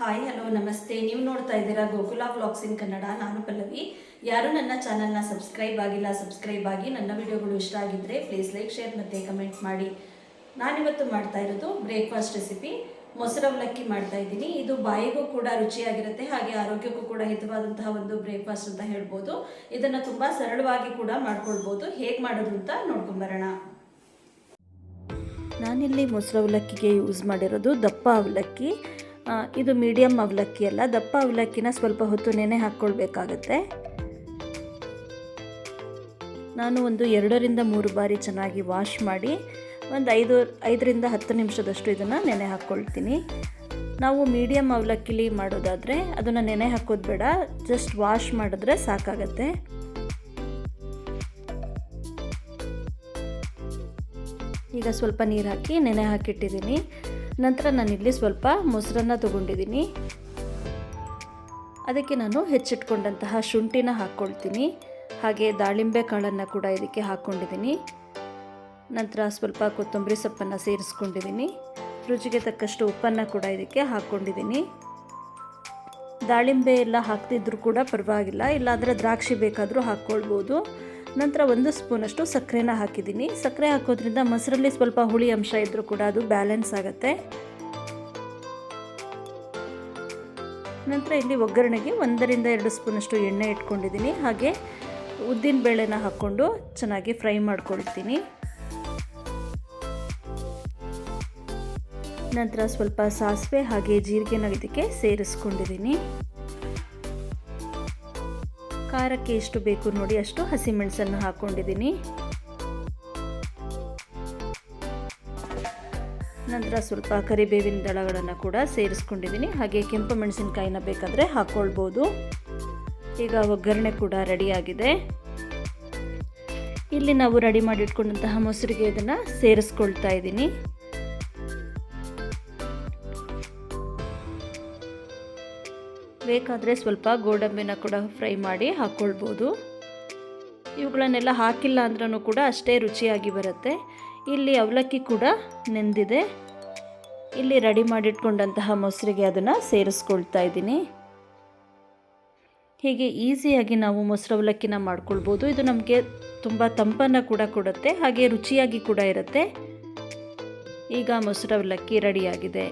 Hi hello ನಮಸ್ತೆ ನೀವು ನೋಡ್ತಾ ಇದ್ದೀರಾ ಗೋಕುಲ ವ್ಲಾಗ್ಸ್ ಇನ್ ಕನ್ನಡ ನಾನು ಪಲ್ಲವಿ. ಯಾರು ನನ್ನ ಚಾನಲ್ನ ಸಬ್ಸ್ಕ್ರೈಬ್ ಆಗಿಲ್ಲ ಸಬ್ಸ್ಕ್ರೈಬ್ ಆಗಿ ನನ್ನ ವಿಡಿಯೋಗಳು ಇಷ್ಟ ಆಗಿದ್ದರೆ ಪ್ಲೀಸ್ ಲೈಕ್ ಶೇರ್ ಮತ್ತು ಕಮೆಂಟ್ ಮಾಡಿ. ನಾನಿವತ್ತು ಮಾಡ್ತಾ ಇರೋದು ಬ್ರೇಕ್ಫಾಸ್ಟ್ ರೆಸಿಪಿ ಮೊಸರು ಅವಲಕ್ಕಿ ಮಾಡ್ತಾ ಇದ್ದೀನಿ. ಇದು ಬಾಯಿಗೂ ಕೂಡ ರುಚಿಯಾಗಿರುತ್ತೆ, ಹಾಗೆ ಆರೋಗ್ಯಕ್ಕೂ ಕೂಡ ಹಿತವಾದಂತಹ ಒಂದು ಬ್ರೇಕ್ಫಾಸ್ಟ್ ಅಂತ ಹೇಳ್ಬೋದು. ಇದನ್ನು ತುಂಬ ಸರಳವಾಗಿ ಕೂಡ ಮಾಡ್ಕೊಳ್ಬೋದು. ಹೇಗೆ ಮಾಡೋದು ಅಂತ ನೋಡ್ಕೊಂಬರೋಣ. ನಾನಿಲ್ಲಿ ಮೊಸರು ಅವಲಕ್ಕಿಗೆ ಯೂಸ್ ಮಾಡಿರೋದು ದಪ್ಪ ಅವಲಕ್ಕಿ. ಇದು ಮೀಡಿಯಮ್ ಅವಲಕ್ಕಿ ಅಲ್ಲ, ದಪ್ಪ ಅವಲಕ್ಕಿನ ಸ್ವಲ್ಪ ಹೊತ್ತು ನೆನೆ ಹಾಕ್ಕೊಳ್ಬೇಕಾಗತ್ತೆ. ನಾನು ಒಂದು ಎರಡರಿಂದ ಮೂರು ಬಾರಿ ಚೆನ್ನಾಗಿ ವಾಶ್ ಮಾಡಿ ಒಂದು ಐದು, ಐದರಿಂದ ಹತ್ತು ನಿಮಿಷದಷ್ಟು ಇದನ್ನು ನೆನೆ ಹಾಕ್ಕೊಳ್ತೀನಿ. ನಾವು ಮೀಡಿಯಮ್ ಅವಲಕ್ಕಿಲಿ ಮಾಡೋದಾದರೆ ಅದನ್ನು ನೆನೆ ಹಾಕೋದು ಬೇಡ, ಜಸ್ಟ್ ವಾಶ್ ಮಾಡಿದ್ರೆ ಸಾಕಾಗತ್ತೆ. ಈಗ ಸ್ವಲ್ಪ ನೀರು ಹಾಕಿ ನೆನೆ ಹಾಕಿಟ್ಟಿದ್ದೀನಿ. ನಂತರ ನಾನಿಲ್ಲಿ ಸ್ವಲ್ಪ ಮೊಸರನ್ನು ತಗೊಂಡಿದ್ದೀನಿ. ಅದಕ್ಕೆ ನಾನು ಹೆಚ್ಚಿಟ್ಕೊಂಡಂತಹ ಶುಂಠಿನ ಹಾಕ್ಕೊಳ್ತೀನಿ. ಹಾಗೆ ದಾಳಿಂಬೆ ಕಾಳನ್ನು ಕೂಡ ಇದಕ್ಕೆ ಹಾಕ್ಕೊಂಡಿದ್ದೀನಿ. ನಂತರ ಸ್ವಲ್ಪ ಕೊತ್ತಂಬರಿ ಸೊಪ್ಪನ್ನು ಸೇರಿಸ್ಕೊಂಡಿದ್ದೀನಿ. ರುಚಿಗೆ ತಕ್ಕಷ್ಟು ಉಪ್ಪನ್ನು ಕೂಡ ಇದಕ್ಕೆ ಹಾಕ್ಕೊಂಡಿದ್ದೀನಿ. ದಾಳಿಂಬೆ ಎಲ್ಲ ಹಾಕ್ತಿದ್ರು ಕೂಡ ಪರವಾಗಿಲ್ಲ. ಇಲ್ಲಾಂದರೆ ದ್ರಾಕ್ಷಿ ಬೇಕಾದರೂ ಹಾಕ್ಕೊಳ್ಬೋದು. ನಂತರ ಒಂದು ಸ್ಪೂನಷ್ಟು ಸಕ್ಕರೆನ ಹಾಕಿದ್ದೀನಿ. ಸಕ್ಕರೆ ಹಾಕೋದ್ರಿಂದ ಮೊಸರಲ್ಲಿ ಸ್ವಲ್ಪ ಹುಳಿ ಅಂಶ ಇದ್ದರೂ ಕೂಡ ಅದು ಬ್ಯಾಲೆನ್ಸ್ ಆಗುತ್ತೆ. ನಂತರ ಇಲ್ಲಿ ಒಗ್ಗರಣೆಗೆ ಒಂದರಿಂದ ಎರಡು ಸ್ಪೂನಷ್ಟು ಎಣ್ಣೆ ಇಟ್ಕೊಂಡಿದ್ದೀನಿ. ಹಾಗೆ ಉದ್ದಿನ ಬೇಳೆನ ಹಾಕ್ಕೊಂಡು ಚೆನ್ನಾಗಿ ಫ್ರೈ ಮಾಡ್ಕೊಳ್ತೀನಿ. ನಂತರ ಸ್ವಲ್ಪ ಸಾಸಿವೆ ಹಾಗೆ ಜೀರಿಗೆನ ಇದಕ್ಕೆ ಸೇರಿಸ್ಕೊಂಡಿದ್ದೀನಿ. ಖಾರಕ್ಕೆ ಎಷ್ಟು ಬೇಕು ನೋಡಿ, ಅಷ್ಟು ಹಸಿಮೆಣಸನ್ನು ಹಾಕ್ಕೊಂಡಿದ್ದೀನಿ ನಂತರ ಸ್ವಲ್ಪ ಕರಿಬೇವಿನ ದಳಗಳನ್ನು ಕೂಡ ಸೇರಿಸ್ಕೊಂಡಿದ್ದೀನಿ. ಹಾಗೆ ಕೆಂಪು ಮೆಣಸಿನಕಾಯಿನ ಬೇಕಾದರೆ ಹಾಕ್ಕೊಳ್ಬೋದು ಈಗ ಒಗ್ಗರಣೆ ಕೂಡ ರೆಡಿಯಾಗಿದೆ. ಇಲ್ಲಿ ನಾವು ರೆಡಿ ಮಾಡಿಟ್ಕೊಂಡಂತಹ ಮೊಸರಿಗೆ ಇದನ್ನು ಸೇರಿಸ್ಕೊಳ್ತಾ ಇದ್ದೀನಿ. ಬೇಕಾದರೆ ಸ್ವಲ್ಪ ಗೋಡಂಬಿನ ಕೂಡ ಫ್ರೈ ಮಾಡಿ ಹಾಕ್ಕೊಳ್ಬೋದು ಇವುಗಳನ್ನೆಲ್ಲ ಹಾಕಿಲ್ಲ ಅಂದ್ರೂ ಕೂಡ ಅಷ್ಟೇ ರುಚಿಯಾಗಿ ಬರುತ್ತೆ. ಇಲ್ಲಿ ಅವಲಕ್ಕಿ ಕೂಡ ನೆಂದಿದೆ. ಇಲ್ಲಿ ರೆಡಿ ಮಾಡಿಟ್ಕೊಂಡಂತಹ ಮೊಸರಿಗೆ ಅದನ್ನು ಸೇರಿಸ್ಕೊಳ್ತಾ ಇದ್ದೀನಿ. ಹೀಗೆ ಈಸಿಯಾಗಿ ನಾವು ಮೊಸರು ಅವಲಕ್ಕಿನ ಮಾಡ್ಕೊಳ್ಬೋದು. ಇದು ನಮಗೆ ತುಂಬ ತಂಪನ್ನು ಕೂಡ ಕೊಡುತ್ತೆ, ಹಾಗೆ ರುಚಿಯಾಗಿ ಕೂಡ ಇರುತ್ತೆ. ಈಗ ಮೊಸರು ಅವಲಕ್ಕಿ ರೆಡಿಯಾಗಿದೆ.